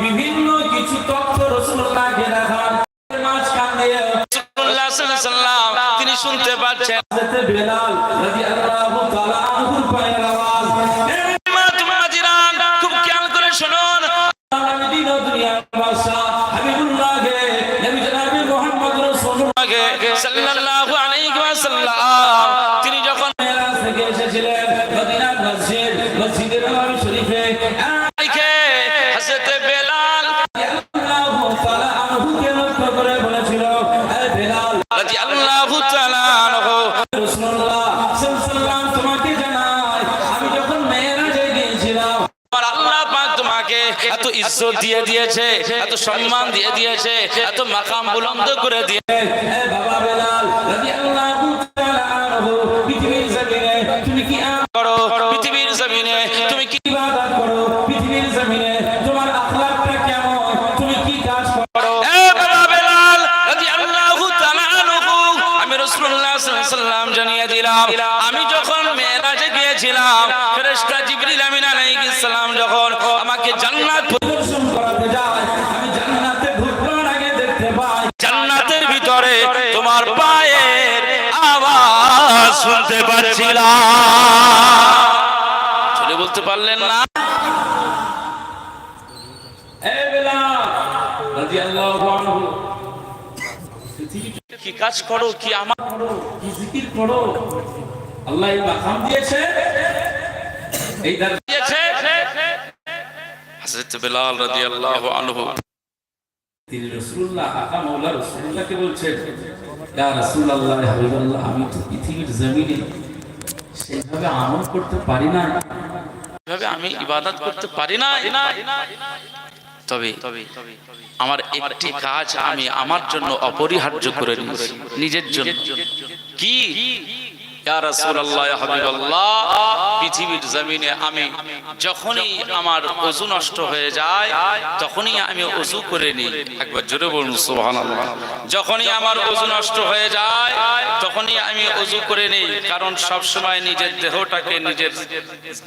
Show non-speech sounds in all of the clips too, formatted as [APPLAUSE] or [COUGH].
বিভিন্ন কিছু তথ্য রসুল্লাহকে দেখান মাঝখান দিয়ে রাসূলুল্লাহ সাল্লাল্লাহু আলাইহি সাল্লাম তিনি শুনতে পাচ্ছেন। হযরত বেলাল রাদিয়াল্লাহু দিয়ে দিয়েছে এত সম্মান দিয়ে দিয়েছে এত মাকাম বুলন্দ করে দিয়ে বাবা বেলাল রাদিয়াল্লাহু তাআলা আনহু পৃথিবীর জমিনে তুমি কি করো পৃথিবীর জমিনে তুমি কি ইবাদত করো পৃথিবীর জমিনে তোমার আখলাকটা কেমন? তুমি কি কাজ করো করো। এ বাবা বেলাল রাদিয়াল্লাহু তাআলা আনহু আমি রাসূলুল্লাহ সাল্লাল্লাহু আলাইহি সাল্লাম জানিয়ে দিলাম আমি যখন মেরাজে গিয়েছিলাম ফেরেশতা জিবরিল আমিন আলাইহিস সালাম যখন আমাকে জান্নাত শুনতে পাচ্ছিলাম। চলে বলতে পারলেন না। কি কাজ করো কি আমার কি জিকির করো আল্লাহ এই মাকাম দিয়েছে। এই দার দিয়েছে। হযরত বেলাল রাদিয়াল্লাহু আনহু। তিনি রাসূলুল্লাহ আকা মাওলা রাসূলুল্লাহকে বলছেন আমি তো পৃথিবীর জমিনে করতে পারি না। আমি ইবাদত করতে পারি না। তবে আমার একটি কাজ আমি আমার জন্য অপরিহার্য করে নিজের জন্য। কি? কারণ সব সময় নিজের দেহটাকে, নিজের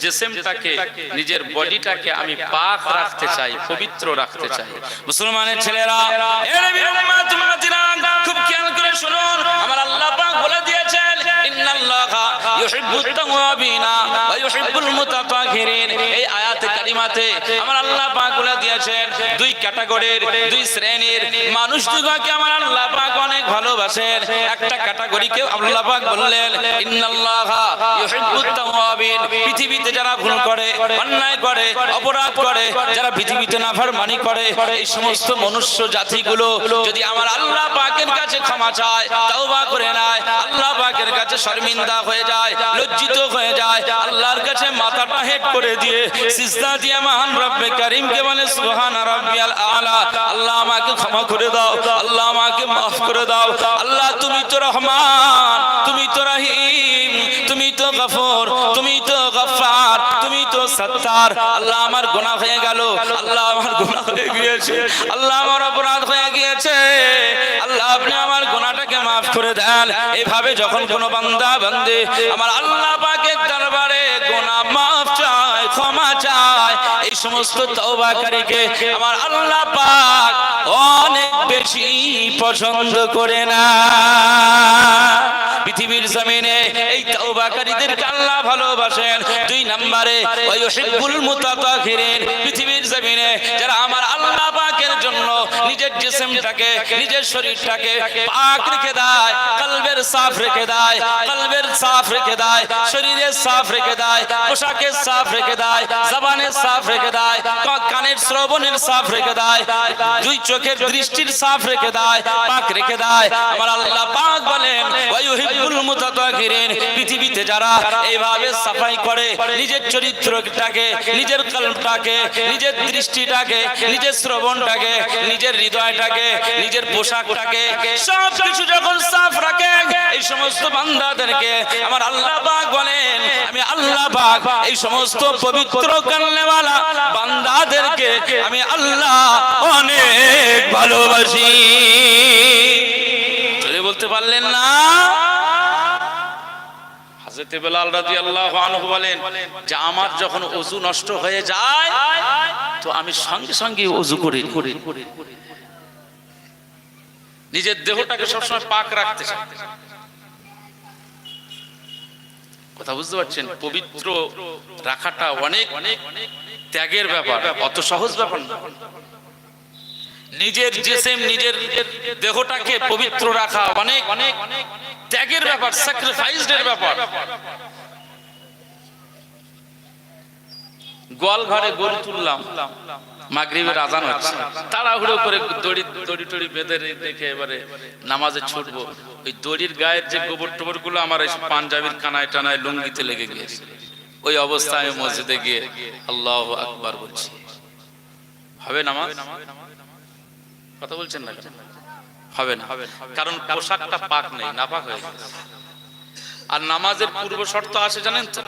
জিসিমটাকে, নিজের বডিটাকে আমি পাক রাখতে চাই, পবিত্র রাখতে চাই। মুসলমানের ছেলেরা খুব খেয়াল করে শুনুন, আমার আল্লাহ বলে দিয়েছেন পৃথিবীতে যারা ভুল করে, অন্যায় করে, অপরাধ করে, যারা পৃথিবীতে নাফরমানি করে, এই সমস্ত মনুষ্য জাতিগুলো যদি আমার আল্লাহ পাকের কাছে ক্ষমা চায় করে নেয়, আল্লাহ পাকের কাছে শর্মিন্দা হয়ে যায়, লজ্জিত হয়ে যায়, আল্লাহর কাছে মাথাটা হেট করে দিয়ে সিজদা দিয়ে মহান রব্বে করিমকে বলে, সুবহান রাব্বিয়াল আলা, আল্লাহ আমাকে ক্ষমা করে দাও, আল্লাহ আমাকে মাফ করে দাও, আল্লাহ তুমি তো রহমান, তুমি তো রহিম, তুমি তো গফুর, তুমি তো গফফার, তুমি তো সত্তার, আল্লাহ আমার গুনাহ হয়ে গেল, আল্লাহ আমার গুনাহ হয়ে গিয়েছে, আল্লাহ আমার অপরাধ হয়ে আপনি আমার গোনাটাকে মাফ করে দেন। এভাবে যখন কোনো বান্দা, বান্দে, আমার আল্লাহ পাকের দরবারে গোনা চায় ক্ষমা চায়। এই সমস্ত তওবাকারীকে আমার আল্লাহ পাক অনেক বেশি পছন্দ করে না। পৃথিবীর জমিনে এই তওবাকারীদেরকে আল্লাহ ভালোবাসেন। দুই নম্বরে, ওয়ায়ুহিব্বুল মুতাতাহিরিন পৃথিবীর জমিনে যারা আমার আল্লাহ পাকের জন্য নিজের জিসিমটাকে, নিজের শরীরটাকে পাক রেখে দেয়, কলবের সাফ রেখে দেয়, কলবের সাফ রেখে দেয়, শরীরের সাফ রেখে দেয়, পোশাকের সাফ রেখে দেয় জবানের সাফ রেখে দেয় কানের শ্রবণের সাফ রেখে দেয়, দুই চোখের দৃষ্টির সাফ রেখে দেয়, পাক রেখে দেয়। আমার আল্লাহ পাক বলেন ওয়ায়ুহিব্বুল মুতাতাহিরিন পৃথিবীতে যারা এইভাবে সাফাই করে, নিজের চরিত্রটাকে, নিজের কলমটাকে নিজের দৃষ্টিটাকে, নিজের শ্রবণটাকে, নিজের হৃদয়টাকে, নিজের পোশাকটাকে সব কিছু যখন সাফ রাখে এই সমস্ত বান্দাদেরকে আমার আল্লাহ পাক বলেন, আমি আল্লাহ পাক এই সমস্ত পবিত্র কান্নেওয়ালা বান্দাদেরকে আমি আল্লাহ অনেক ভালোবাসি। বলতে পারলেন না? বলেন, যে আমার যখন নষ্ট হয়ে যায়, তো আমি সঙ্গে সঙ্গে করি। নিজের দেহটাকে সবসময় পাক রাখতে চাই কথা বুঝতে পারছেন? পবিত্র রাখাটা অনেক অনেক ত্যাগের ব্যাপার, অত সহজ ব্যাপার না। নিজের জেসেম, নিজের দেহটাকে পবিত্র রাখা অনেক অনেক ত্যাগের ব্যাপার স্যাক্রিফাইসড এর ব্যাপার। গোয়াল ঘরে গরু তুললাম, মাগরিবের আজান হচ্ছে। তাড়াহুড়ো করে দড়ি দড়ি টড়ি বেঁধে রেখে এবারে নামাজে ছুটবো। ওই দড়ির গায়ের যে গোবর টোবরগুলো আমার এই পাঞ্জাবির কানায় টানায় লুঙ্গিতে লেগে গিয়েছে। ওই অবস্থায় মসজিদে গিয়ে আল্লাহ আকবার বলছি। হবে নামাজ? কথা বলছেন না? হবে না। কারণ পোশাকটা পাক নেই, নাপাক হয়ে আর নামাজের পূর্ব শর্ত আছে জানেন তো?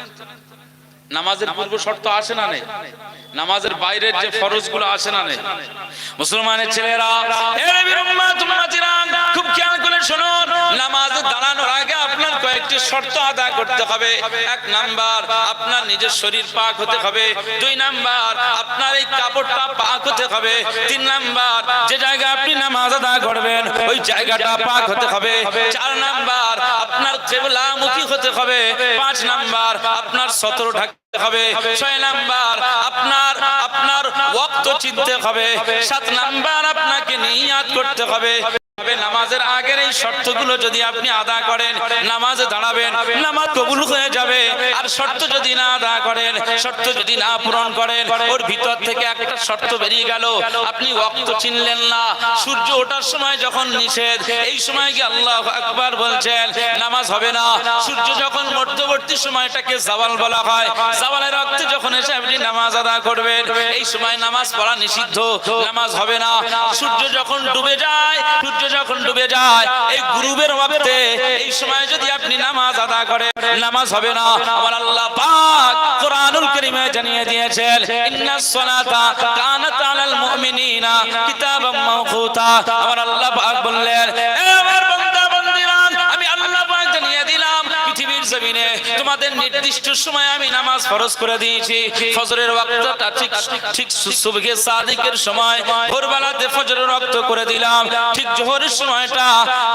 নামাজের পূর্ব শর্ত আসে না নেই নামাজের বাইরের যে ফরজগুলো আসে না নেই মুসলমানের ছেলেরা খুব খেয়াল করে শুনুন নামাজে দাঁড়ানোর আগে আপনার কয়েকটি হতে হবে। আপনি নামাজ করবেন, ওই জায়গাটা পাক হতে হবে। চার নাম্বার, আপনার হতে হবে। পাঁচ নাম্বার, আপনার সতর ঢাকতে হবে। ছয় নাম্বার আপনার আপনার ওয়াক্ত চিনতে হবে। সাত নাম্বার আপনাকে নিয়াত করতে হবে। তবে নামাজের আগের এই শর্তগুলো যদি আপনি আদা করেন, নামাজে দাঁড়াবেন, নামাজ কবুল হয়ে যাবে। আর শর্ত যদি না আদা করেন, শর্ত যদি না পূরণ করেন, ওর ভিতর থেকে একটা শর্ত বেরিয়ে গেল। আপনি ওয়াক্ত চিনলেন না। সূর্য ওঠার সময় যখন নিষেধ, এই সময় কি আল্লাহ আকবার বলছেন, নামাজ হবে না। সূর্য যখন মধ্যবর্তী সময়টাকে জাওয়াল বলা হয়, জাওয়ালের রক্তে যখন এসে আপনি নামাজ আদা করবেন, এই সময় নামাজ পড়া নিষিদ্ধ, নামাজ হবে না। সূর্য যখন ডুবে যায়, সূর্য যখন ডুবে যায়, এই গুরুবের অভাবে এই সময় যদি আপনি নামাজ আদা করেন, নামাজ হবে না। আমার আল্লাহ পাক কোরআনুল কারীমে জানিয়ে দিয়েছেন ইন্নাস সালাতা কানাত আলাল মুমিনিনা কিতাবাম মাওকুতা আমার আল্লাহ পাক বললেন, এ আমার তোমাদের নির্দিষ্ট সময় আমি নামাজ ফরজ করে দিয়েছি। ফজরের ওয়াক্তটা ঠিক ঠিক সুবহে সাদিকের সময়, ভোরবেলাতে ফজরের ওয়াক্ত করে দিলাম। ঠিক জোহরের সময়টা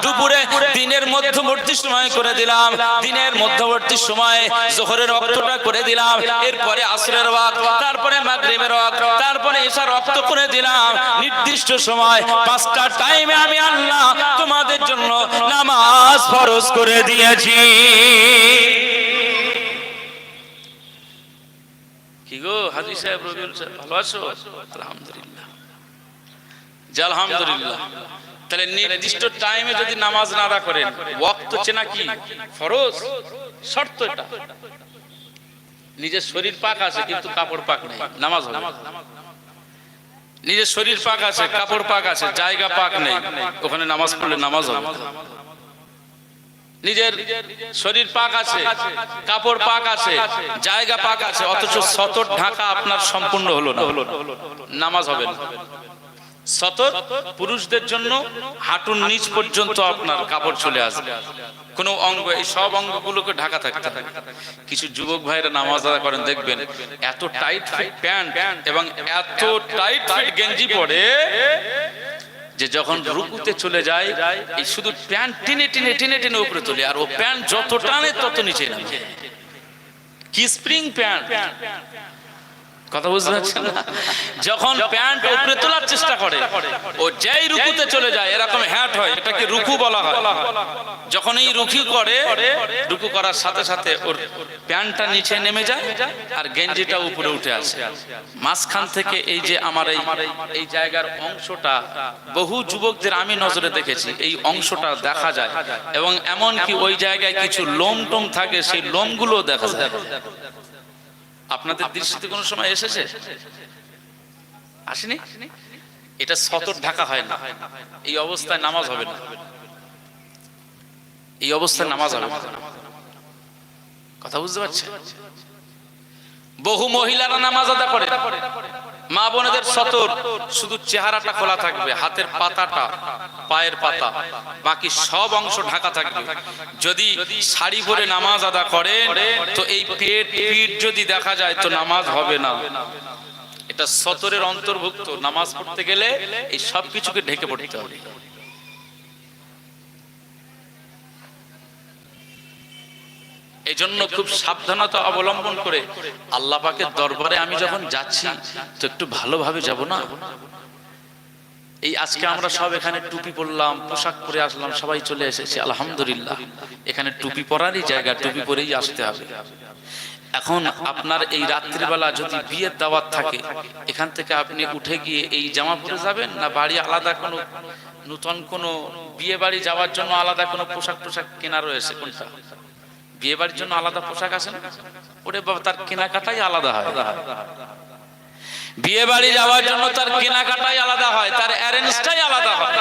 দুপুরে দিনের মধ্যবর্তী সময় করে দিলাম। দিনের মধ্যবর্তী সময় জোহরের ওয়াক্তটা করে দিলাম। এরপরে আসরের ওয়াক্ত, তারপরে মাগরিবের ওয়াক্ত, তারপরে এশার ওয়াক্ত করে দিলাম। নির্দিষ্ট সময়, পাঁচটা টাইমে আমি আল্লাহ তোমাদের জন্য নামাজ ফরজ করে দিয়েছি। কি গো? হাজি সাহেব, রবিউল সাহেব, ভালো আছো? আলহামদুলিল্লাহ। আলহামদুলিল্লাহ। তাহলে নির্দিষ্ট টাইমে যদি নামাজ না আদা করেন, ওয়াক্ত কি ফরজ? শর্ত এটা। নিজের শরীর পাক আছে, কিন্তু কাপড় পাক নেই। নামাজ হবে। নিজের শরীর পাক আছে, কাপড় পাক আছে, জায়গা পাক নেই। ওখানে নামাজ পড়লে নামাজ হবে। নিজের শরীর পাক আছে, কাপড় পাক আছে, জায়গা পাক আছে, অথচ সতর ঢাকা আপনার সম্পূর্ণ হলো না। নামাজ হবে না। সতর পুরুষদের জন্য হাঁটুর নিচ পর্যন্ত আপনার কাপড় চলে আসবে। কোনো অঙ্গ, এই সব অঙ্গগুলোকে ঢাকা থাকতে হবে। কিছু যুবক ভাইরা নামাজ আদা করেন, দেখবেন এত টাইট ফিট প্যান্ট এবং এত টাইট ফিট গেঞ্জি পরে যে যখন রুকুতে চলে যায় এই শুধু প্যান্ট টেনে টেনে টেনে টেনে উপরে তোলে আর ও প্যান্ট যত টানে তত নিচে নামে। কি স্প্রিং প্যান্ট কথা বুঝতে পারছেন না? যখন প্যান্ট উপরে তোলার চেষ্টা করে ও যেই রুকুতে চলে যায় এরকম হ্যাট হয় এটাকে রুকু বলা হয়। যখন এই রুকু করে রুকু করার সাথে সাথে ওর প্যান্টটা নিচে নেমে যায় আর গেঞ্জিটা উপরে উঠে আসে। মাঝখান থেকে এই যে আমার এই এই জায়গার অংশটা বহু যুবকদের আমি নজরে দেখেছি এই অংশটা দেখা যায়। এবং এমন কি ওই জায়গায় কিছু লোম টোম থাকে সেই লোমগুলো দেখা যায়। আপনাদের দৃষ্টিতে কোনো সময় এসেছে? আসেনি? এটা সতর ঢাকা হয় না। এই অবস্থায় নামাজ হবে না। এই অবস্থায় নামাজ হবে না। কথা বুঝতে পারছেন? বহু মহিলারা নামাজ আদা করে। মা বোনেদের সতর, শুধু চেহারাটা খোলা থাকবে, হাতের পাতাটা, পায়ের পাতা, বাকি সব অংশ ঢাকা থাকবে। যদি শাড়ি পরে নামাজ আদা করেন, তো এই পেট পিঠ যদি দেখা যায়, তো নামাজ হবে না। এটা সতরের অন্তর্ভুক্ত। নামাজ পড়তে গেলে এই সব কিছুকে ঢেকে পড়তে হবে। এই জন্য খুব সাবধানতা অবলম্বন করে আল্লাহ পাকের দরবারে আমি যখন যাচ্ছি, তো একটু ভালোভাবে যাব না? এই আজকে আমরা সব এখানে টুপি পরলাম, পোশাক পরে আসলাম, সবাই চলে এসেছি, আলহামদুলিল্লাহ। এখানে টুপি পরারই জায়গা, টুপি পরেই আসতে হবে। এখন আপনার এই রাত্রিবেলা যদি বিয়ের দাওয়াত থাকে, এখান থেকে আপনি উঠে গিয়ে এই জামা পরে যাবেন না বাড়ি আলাদা কোনো নতুন কোনো বিয়ে বাড়ি যাওয়ার জন্য আলাদা কোনো পোশাক পোশাক কেনা রয়েছে কোনটা? বিয়ে বাড়ির জন্য আলাদা পোশাক আছে না? ওরে বাবা, তার কেনাকাটাই আলাদা হয়। বিয়ে বাড়ি যাওয়ার জন্য তার কেনাকাটাই আলাদা হয়, তার অ্যারেঞ্জটাই আলাদা হয়।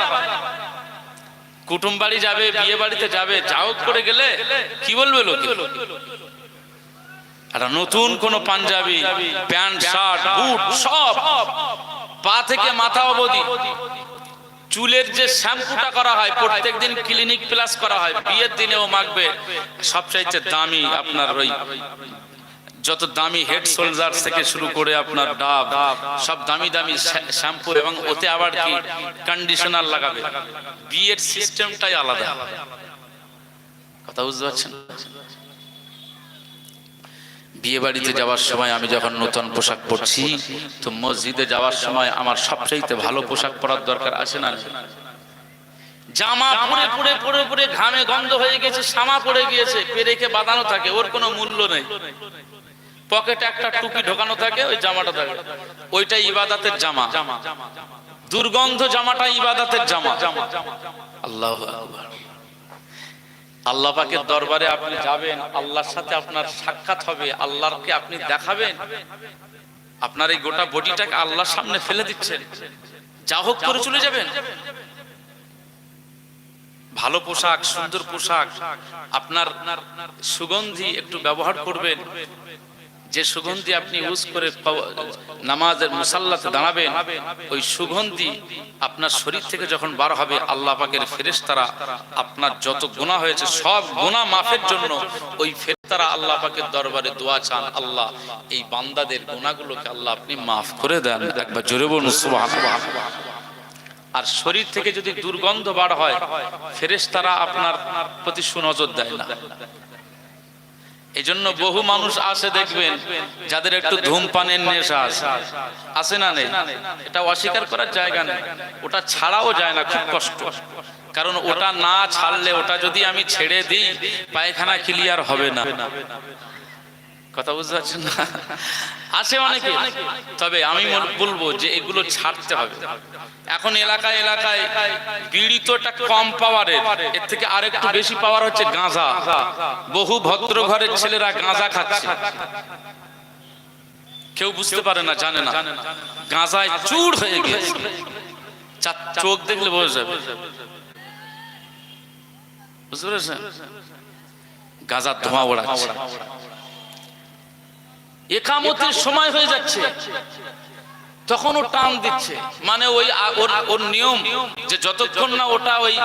কুটুম বাড়ি যাবে, বিয়ে বাড়িতে যাবে যাও করে গেলে কি বলবে লোকে? একটা নতুন কোন পাঞ্জাবি, প্যান্ট, শার্ট, বুট, সব, পা থেকে মাথা অবধি। চুলের যে শ্যাম্পুটা করা হয়, প্রত্যেকদিন ক্লিনিক প্লাস করা হয়, বিয়ের দিনেও মাখবে। সবচাইতে দামি আপনার ওই যত দামি হেড সোলজার থেকে শুরু করে আপনার ডাব, সব দামি দামি শ্যাম্পু এবং ওতে আবার কি? কন্ডিশনার লাগাবে। বিয়ের সিস্টেমটাই আলাদা। কথা বুঝতে পারছেন? বিয়ে বাড়িতে যাওয়ার সময় আমি যখন নতুন পোশাক পরছি, তো মসজিদে যাওয়ার সময় আমার সবচাইতে ভালো পোশাক পরার দরকার আছে না জামা পরে পরে পরে পরে ঘামে গন্ধ হয়ে গেছে, সামা পড়ে গিয়েছে পেরেকে বাঁধানো থাকে, ওর কোনো মূল্য নেই। পকেটে একটা টুপি ঢোকানো থাকে, ওই জামাটা থাকে। ওইটা ইবাদাতের জামা। দুর্গন্ধ জামাটা ইবাদাতের জামা। আল্লাহ আকবার। আল্লাহ পাকের দরবারে আপনি যাবেন, আল্লাহর সাথে আপনার সাক্ষাৎ হবে আল্লাহকে আপনি দেখাবেন। আপনার এই গোটা বডিটাকে আল্লাহর সামনে ফেলে দিচ্ছেন। যা হোক করে চলে যাবেন। ভালো পোশাক, সুন্দর পোশাক, আপনার সুগন্ধি একটু ব্যবহার করবেন। যে সুগন্ধি আপনি ইউজ করে নামাজের মুসাল্লাতে দাঁড়াবেন, ওই সুগন্ধি আপনার শরীর থেকে যখন বার হবে, আল্লাহ পাকের ফেরেশতারা আপনার যত গুনাহ হয়েছে, সব গুনাহ মাফের জন্য ওই ফেরেশতারা আল্লাহ পাকের দরবারে দোয়া চান, আল্লাহ এই বান্দাদের গুনাহগুলোকে আল্লাহ আপনি মাফ করে দেন। একবার জোরে বলুন আর শরীর থেকে যদি দুর্গন্ধ বার হয়, ফেরেশতারা আপনার প্রতি সুনজর দেয় না। এই জন্য বহু মানুষ আসে দেখবেন, যাদের একটু ধূমপানের নেশা আছে। আছে না নেই? এটা অস্বীকার করার জায়গা নেই। ওটা ছাড়াও যায় না, খুব কষ্ট। কারণ ওটা না ছাড়লে ওটা যদি আমি ছেড়ে দিই, পায়খানা ক্লিয়ার হবে না। কথা বুঝতে পারছেন না? [LAUGHS] আছে অনেকে তবে আমি বলব যে এগুলো ছাড়তে হবে। এখন এলাকায় এলাকায় একটা কম পাওয়ারের এর থেকে আরেকটু বেশি পাওয়ার হচ্ছে গাঁজা। বহু ভদ্র ঘরের ছেলেরা গাঁজা খাচ্ছে। কেউ বুঝতে পারে না জানে না। গাঁজায় চুর হয়ে গেছে। চোখ দেখলে বোঝা যাবে। বুঝতে পেরেছেন? গাঁজার ধোঁয়া ওড়াচ্ছে। একামতের সময় হয়ে যাচ্ছে। তখন ও টান দিচ্ছে। মানে ওই ওর নিয়ম যে যতক্ষণ না ওটা ওই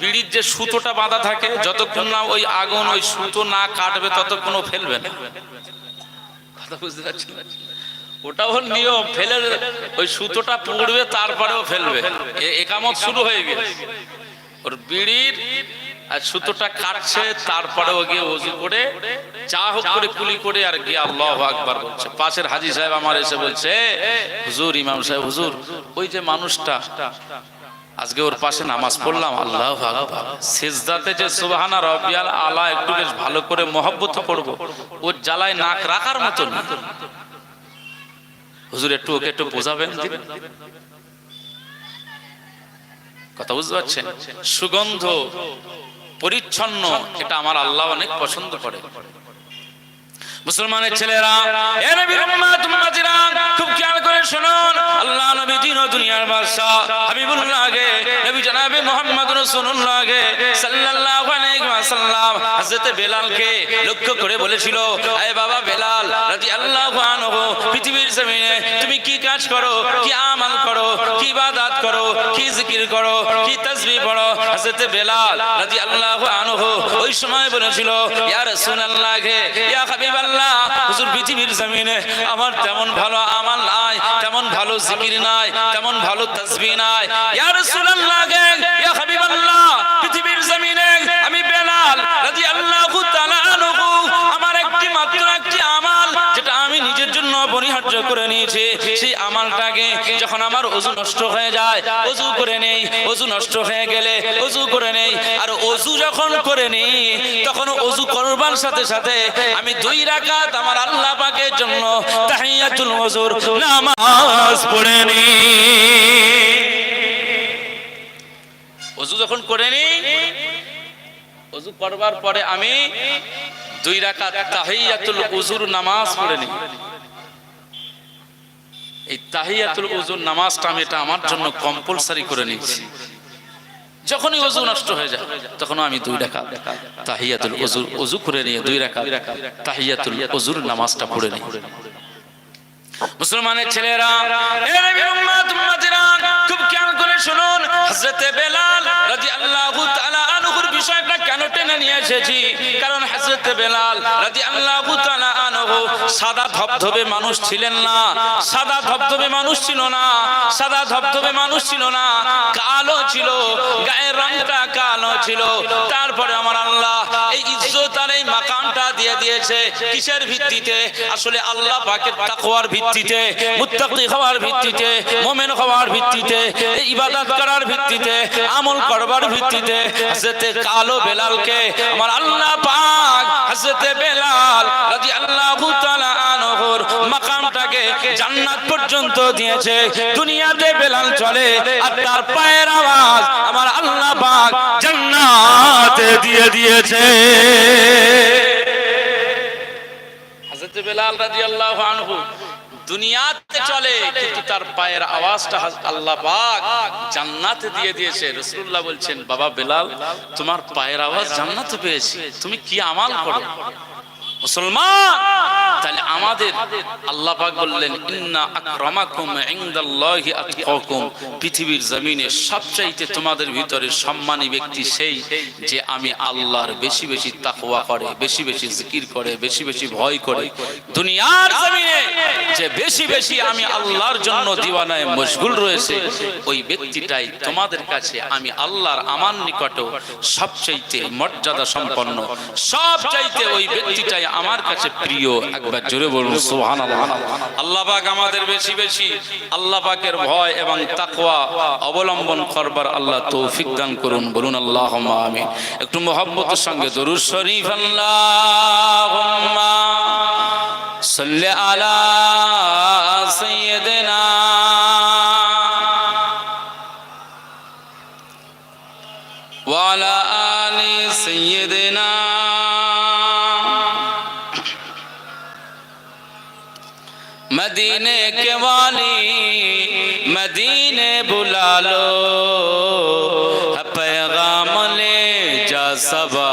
বিড়ির যে সুতোটা বাঁধা থাকে, যতক্ষণ না ওই আগুন ওই সুতো না কাটবে, ততক্ষণ ও ফেলবে না। কথা বুঝতে পারছেন? ওটা ওর নিয়ম, ফেলে ওই সুতোটা পুড়বে তারপরেও ফেলবে। একামত শুরু হয়ে গেছে। ওর বিড়ির আর সুতোটা কাটছে তারপরে ও গিয়ে অজু করে চা হোক করে কুলি করে আর গিয়ে আল্লাহ আকবার বলছে পাশের হাজি সাহেব আমার এসে বলছে, হুজুর, ইমাম সাহেব, হুজুর, ওই যে মানুষটা, আজকে ওর পাশে নামাজ পড়লাম, আল্লাহ সেজদাতে যে সুবহানা রব্বিয়াল আলা, একটু বেশ ভালো করে মহব্বত পড়ব ওর জ্বালায় নাক রাখার মতো হুজুর, একটু ওকে একটু বোঝাবেন কথা বুঝতে পারছেন? সুগন্ধ পরিচ্ছন্ন এটা আমার আল্লাহ অনেক পছন্দ করে। মুসলমানের ছেলেরা, এ নবীর খুব খেয়াল করে শুনুন। আল্লাহ নবী দিন দুনিয়ার বাদশাহ হাবিবুল্লাহকে, নবী জনাবে মুহাম্মদ রাসূলুল্লাহকে সাল্লাল্লাহু আলাইহি ওয়াসাল্লাম হযরত বেলালকে লক্ষ্য করে বলেছিল বাবা বেলাল, রাদিয়াল্লাহু আনহু, পৃথিবীর জমিনে তুমি কি কাজ করো, কি আমল করো, কি ইবাদত করো, কি জিকির করো, কি তাসবিহ পড়ো? হযরত বেলাল, রাদিয়াল্লাহু আনহু ওই সময় বলেছিল, ইয়া রাসূলুল্লাহ ইয়া হাবিবাল্লাহ হুজুর, পৃথিবীর জমিনে আমার তেমন ভালো আমল নাই, তেমন ভালো জিকির নাই, তেমন ভালো তাসবিহ নাই। ইয়া রাসূলুল্লাহ ইয়া হাবিবাল্লাহ। যখন আমার ওযু নষ্ট হয়ে যায়। ওযু করে নেই, ওযু নষ্ট হয়ে গেলে ওযু করে নেই। আর ওযু যখন করে নেই, তখন ওযু করবার সাথে সাথে আমি দুই রাকাত আমার আল্লাহ পাকের জন্য তাহিয়াতুল ওযুর নামাজ পড়ে নিই। ওযু যখন করে নিই, ওযু করবার পরে আমি দুই রাকাত তাহিয়াতুল উজুর নামাজ পড়ে নিই। এই তাহিয়াতুল উজুর নামাজটা আমি এটা আমার জন্য কম্পালসারি করে নিয়েছি। যখনই ওযু নষ্ট হয়ে যায় তখন আমি দুই রাকাত তাহিয়াতুল উজুর ওযু করে নিয়ে দুই রাকাত তাহিয়াতুল উজুর নামাজটা পড়ে নিই। মুসলমানের ছেলেরা, এ নবীর উম্মত, উম্মতিরা, খুব খেয়াল করে শুনুন, হযরতে বেলাল রাদিয়াল্লাহু তাআলা আনহুর বিষয়টা কেন টেনে নিয়ে এসেছি? কারণ হযরতে বেলাল রাদিয়াল্লাহু তাআলা সাদা ধবধবে মানুষ ছিলেন না, সাদা ধবধবে মানুষ ছিল না, সাদা ধবধবে মানুষ ছিল না, কালো ছিল গায়ের রংটা কালো ছিল। তারপরে আমার আল্লাহ এই ইজ্জত আর এই মাকামটা দিয়ে দিয়েছে কিসের ভিত্তিতে? আসলে আল্লাহ পাকের তাকওয়ার ভিত্তিতে, মুত্তাকি হওয়ার ভিত্তিতে, মুমিন হওয়ার ভিত্তিতে ইবাদত করার ভিত্তিতে, আমল করবার ভিত্তিতে হযরতে কালো বেলালকে আমার আল্লাহ পাক হযরতে বেলাল রাদিয়াল্লাহু দুনিয়াতে চলে তার পায়ের কিন্তু তার পায়ের আওয়াজটা আল্লাহ জান্নাতে দিয়ে দিয়েছে। রাসূলুল্লাহ বলছেন, বাবা বেলাল, তোমার পায়ের আওয়াজ জান্নাতে পেয়েছি। তুমি কি আমাল করো? মুসলমান, তাহলে আমাদের আল্লাহ পাক বললেন, ইন্না আকরামাকুম ইনদাল্লাহি আতকাকুম। পৃথিবীর জমিনে সবচাইতে তোমাদের ভিতরে সম্মানী ব্যক্তি সেই যে আমি আল্লাহর বেশি বেশি তাকওয়া করে, বেশি বেশি জিকির করে, বেশি বেশি ভয় করে। দুনিয়ার জমিনে যে বেশি বেশি আমি আল্লাহর জন্য দিওয়ানায় মশগুল রয়েছে, ওই ব্যক্তিটাই তোমাদের কাছে আমি আল্লাহর আমার নিকটও সবচাইতে মর্যাদা সম্পন্ন সবচাইতে ওই ব্যক্তিটাই আমার কাছে প্রিয় একবার জোরে বলুন সুবহানাল্লাহ আল্লাহ পাক আমাদের বেশি বেশি আল্লাহ পাকের ভয় এবং তাকওয়া অবলম্বন করবার আল্লাহ তৌফিক দান করুন বলুন আল্লাহুম্মা আমিন একটু মোহব্বতের সঙ্গে দরুদ শরীফ আল্লাহুম্মা সাল্লি আলা সাইয়্যিদিনা وعلى آل سيدنا مدینے کے والی مدینے بلا لو پیغام لے جا سبا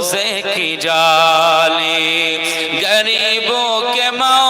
روزے کی جالی غریبوں کے ماں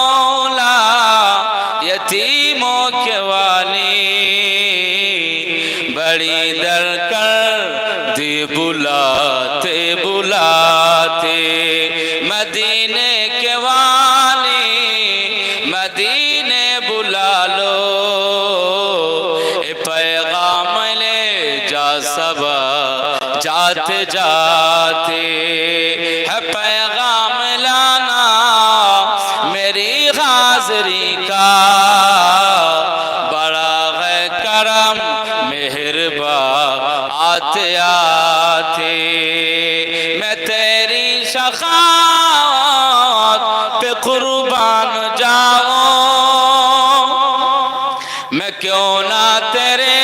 کیوں نہ تیرے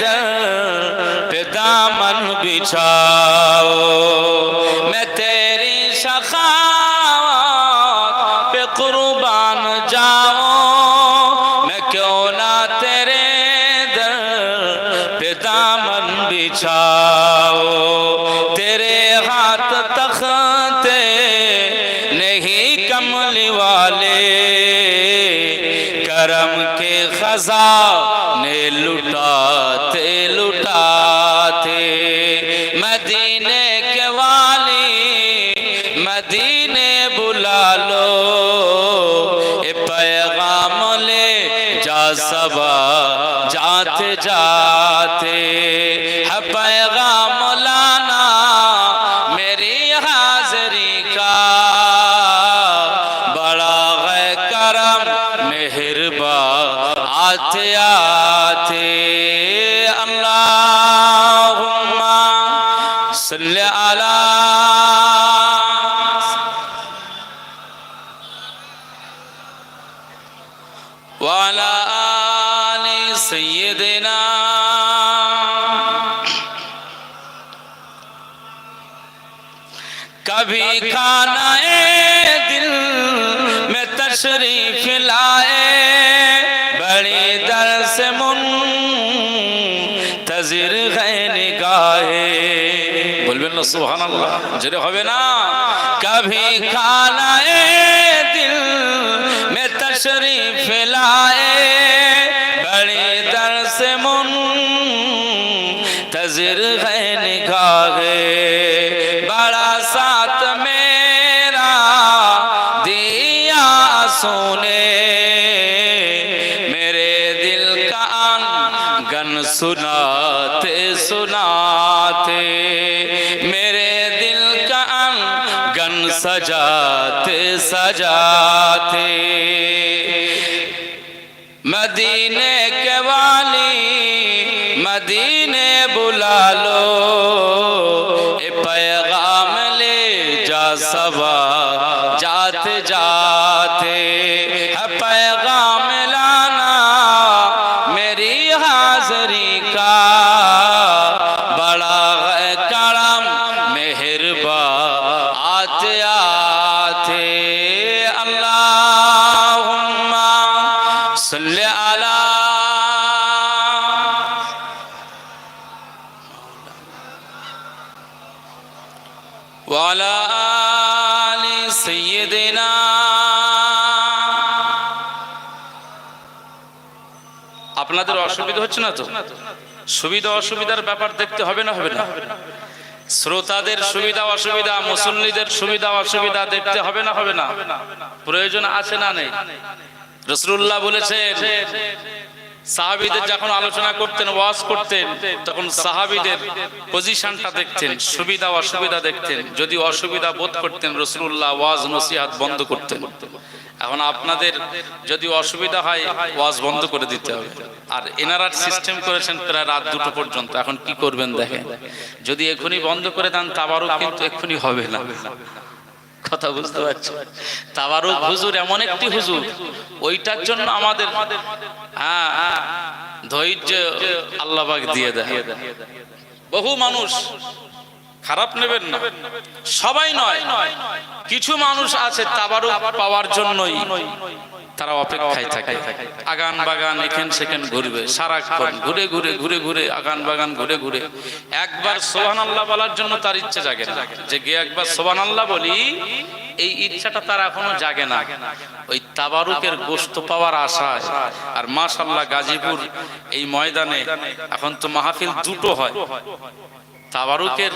در پہ دامن بچھاؤ۔ সোহান যেটা হবে না কভি খানায় দিল মে তশরি ফেলায় বড়ে দর সে মন তজর গাহ আপনাদের অসুবিধা হচ্ছে না তো? সুবিধা অসুবিধার ব্যাপার দেখতে হবে না হবে না? শ্রোতাদের সুবিধা, অসুবিধা, মুসল্লিদের সুবিধা, অসুবিধা দেখতে হবে না হবে না? প্রয়োজন আছে না নেই? রসুল্লাহ বলেছে সাহাবিদের যখন আলোচনা করতেন, ওয়াজ করতেন, তখন সাহাবিদের পজিশনটা দেখতেন, সুবিধা, অসুবিধা দেখতেন, যদি অসুবিধা বোধ করতেন রসুল্লাহ ওয়াজ, নসিহাত বন্ধ করতেন। এখন আপনাদের যদি অসুবিধা হয়, ওয়াজ বন্ধ করে দিতে হবে। আর এনারা সিস্টেম করেছেন প্রায় রাত দুটো পর্যন্ত। এখন কি করবেন দেখেন? যদি এখনই বন্ধ করে দেন, তাবারও কিন্তু এক্ষুনি হবে না। কথা বুঝতে পারছি? তাবারুক হুজুর এমন একটি হুজুর ওইটার জন্য আমাদের হ্যাঁ হ্যাঁ, ধৈর্য আল্লাহবাক দিয়ে দেয় বহু মানুষ খারাপ নেবেন না। সবাই নয় কিছু মানুষ আছে তাবারুক পাওয়ার জন্যই। তারা অপেক্ষায় থাকে। আগান বাগান এখান সেখান ঘুরবে। সারাক্ষণ ঘুরে ঘুরে ঘুরে ঘুরে আগান বাগান ঘুরে ঘুরে। একবার সোহান আল্লাহ বলার জন্য তার ইচ্ছে জাগে না। যে গিয়ে একবার সোহান আল্লাহ বলি, এই ইচ্ছাটা তার এখনও জাগে না। ওই তাবারুকের গোস্ত পাওয়ার আশায়। আর মাশাল্লাহ গাজীপুর এই ময়দানে এখন তো মাহফিল দুটো হয়। তাবারুকের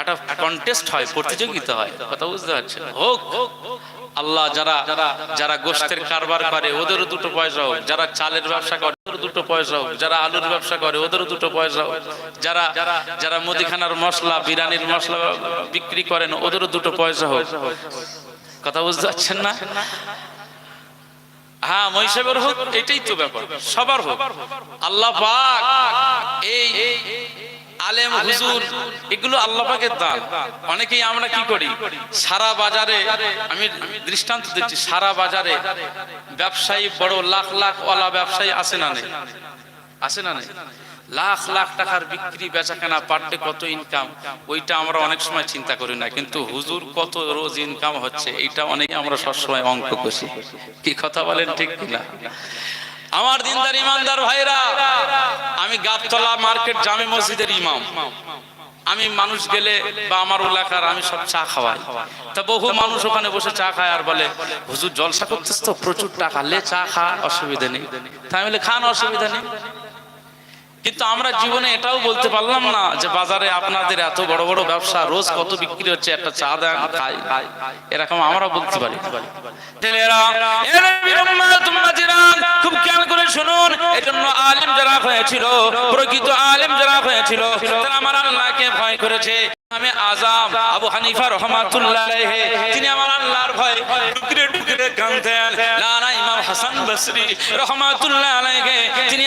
একটা কন্টেস্ট হয়, প্রতিযোগিতা হয়। কথা বুঝতে পারছেন? হোক আল্লাহ যারা যারা গোস্তের কারবার করে, ওদেরও দুটো পয়সা হোক, যারা চালের ব্যবসা করে, ওদেরও দুটো পয়সা হোক, যারা আলুর ব্যবসা করে, ওদেরও দুটো পয়সা হোক, যারা যারা মুদিখানার মশলা, বিরিয়ানির মশলা বিক্রি করেন, ওদেরও দুটো পয়সা হোক। কথা বুঝতে পারছেন না? হ্যাঁ মহিষেবের হোক, এটাই তো ব্যাপার, সবার হোক। আল্লাহ পাক এই আলেম হুজুর এগুলো আল্লাহ পাকের দান। অনেকেই আমরা কি করি? সারা বাজারে আমি দৃষ্টান্ত দিচ্ছি সারা বাজারে ব্যবসায়ী বড় লাখ লাখ ওয়ালা ব্যবসায়ী আছে না নেই? আছে না নেই? লাখ লাখ টাকার বিক্রি বেচাকেনা পার ডে কত ইনকাম ওইটা আমরা অনেক সময় চিন্তা করি না কিন্তু হুজুর কত রোজ ইনকাম হচ্ছে এইটা অনেক আমরা সবসময় অঙ্ক কষি। কি কথা বলেন ঠিক কিনা? আমার দিনদার ইমানদার ভাইরা, আমি গাবতলা মার্কেট জামে মসজিদের ইমাম। আমি মানুষ গেলে বা আমার এলাকার আমি সব চা খাওয়াই। তা বহু মানুষ ওখানে বসে চা খায় আর বলে, হুজুর, জলসা করতেছ তো? প্রচুর টাকা। লে চা খা, অসুবিধা নেই। তাই বলে, খান, অসুবিধা নেই। কিন্তু আমরা জীবনে এটাও বলতে পারলাম না যে বাজারে আপনাদের এত বড় বড় ব্যবসা, রোজ কত বিক্রি হচ্ছে, একটা চা দেন, খাই। এরকম আমরা বলতে পারি। খুব খেয়াল করে শুনুন, এজন্য আলেম যারা হয়েছিল, প্রকৃত আলেম যারা হয়েছিল আমার আল্লাহকে ভয় করেছে। আমি আজাম আবু হানিফা রহমাতুল্লাহ তিনি আমার আল্লাহর ভয়, টুকরে টুকরে কাঁদতেন। লানা ইমাম হাসান বসরি রহমাতুল্লাহ আলাইহি, তিনি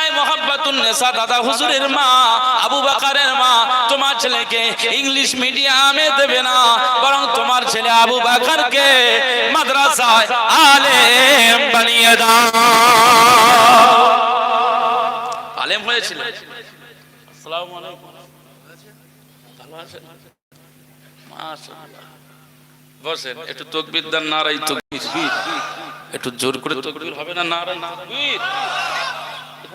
এই মোহাব্বতুন দাদা হুজুরের মা, আবু বাকারের মা, তোমার ছেলেকে ইংলিশ মিডিয়ামে দেবে না, বরং তোমার ছেলে আবু বাকারকে মাদ্রাসায় আলেম বানিয়ে দাও। আলেম হয়েছিল। আসসালামু আলাইকুম। বসেন, একটু তকবীর দেন, নারাই তকবীর। একটু জোর করে তকবীর হবে না, নারাই তকবীর?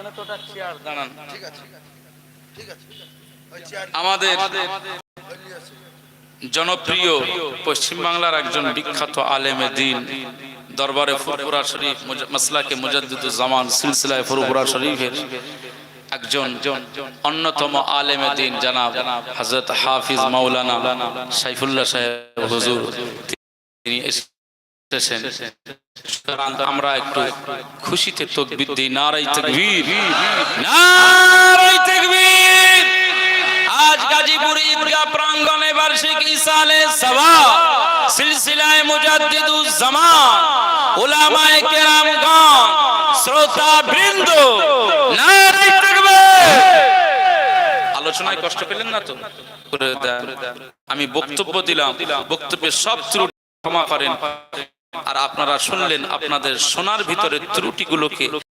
এখানে তো চেয়ার দাঁড়ান। আমাদের জনপ্রিয় পশ্চিম বাংলার একজন বিখ্যাত আলেমে দিন দরবারে ফুরফুরা শরীফ মাসলাকে মুজাদ্দিদুজ জামান সিলসিলায় ফুরফুরা শরীফের একজন অন্যতম আলেমে দিন জানাব হযরত হাফিজ মাওলানা সাইফুল্লাহ সাহেব হুজুর। তিনি এসেছেন সুতরাং আমরা একটু খুশিতে তকবীর দিই নারাই তাকবীর। নারাই তাকবীর! আজ গাজীপুর ঈদগাহ প্রাঙ্গণে বার্ষিক ইসালে সওয়াব সিলসিলায়ে মুজাদ্দিদুজ জামান উলামায়ে কেরামগণ শ্রোতা বৃন্দ নারাই তাকবীর! আলোচনায় কষ্ট পেলেন না তো? আমি বক্তব্য দিলাম, বক্তব্যের সব ত্রুটি ক্ষমা করেন। আর আপনারা শুনলেন আপনাদের সোনার ভিতরে ত্রুটিগুলোকে